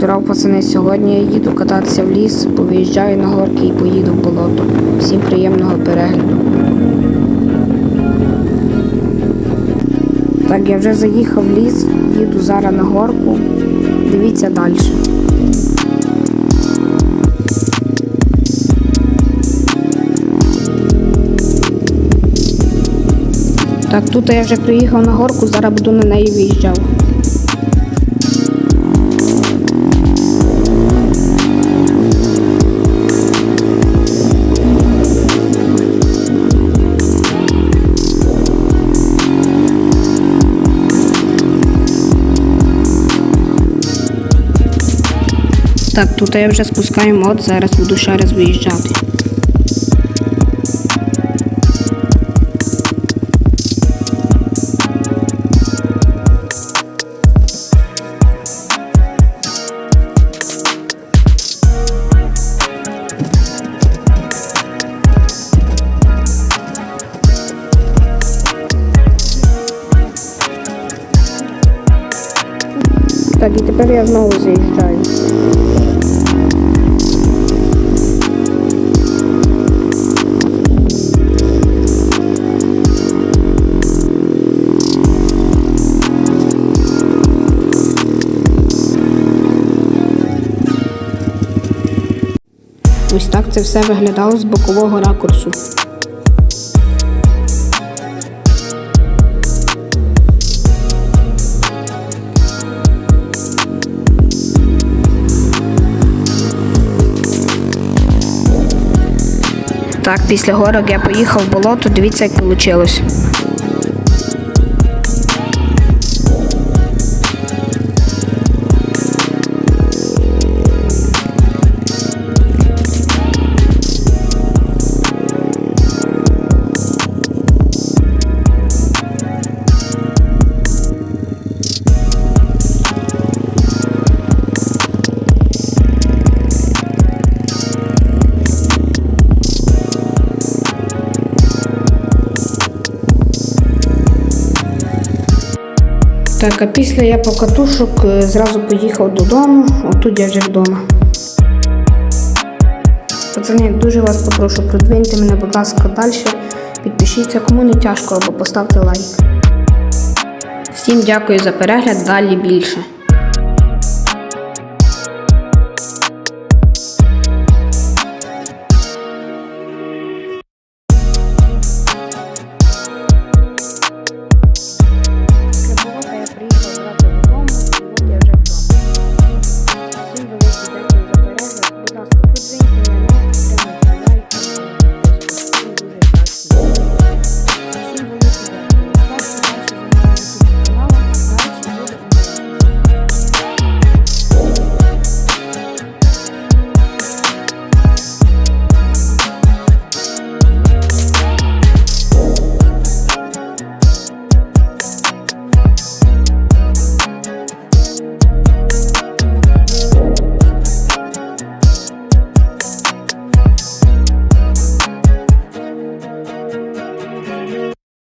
Здоров, пацани, сьогодні я їду кататися в ліс, повиїжджаю на горки і поїду в болото. Всім приємного перегляду. Так, я вже заїхав в ліс, їду зараз на горку. Дивіться далі. Так, тут я вже приїхав на горку, зараз буду на неї виїжджав. Так, тут я вже спускаю мод, зараз буду ще раз виїжджати. Так, і тепер я знову заїжджаю. Ось так це все виглядало з бокового ракурсу. Так, після горок я поїхав в болото, дивіться, як вийшло. Так, а після я по катушок е, зразу поїхав додому, отут я вже вдома. Пацани, дуже вас попрошу, продвиньте мене, будь ласка, далі. Підпишіться, кому не тяжко, або поставте лайк. Всім дякую за перегляд, далі більше.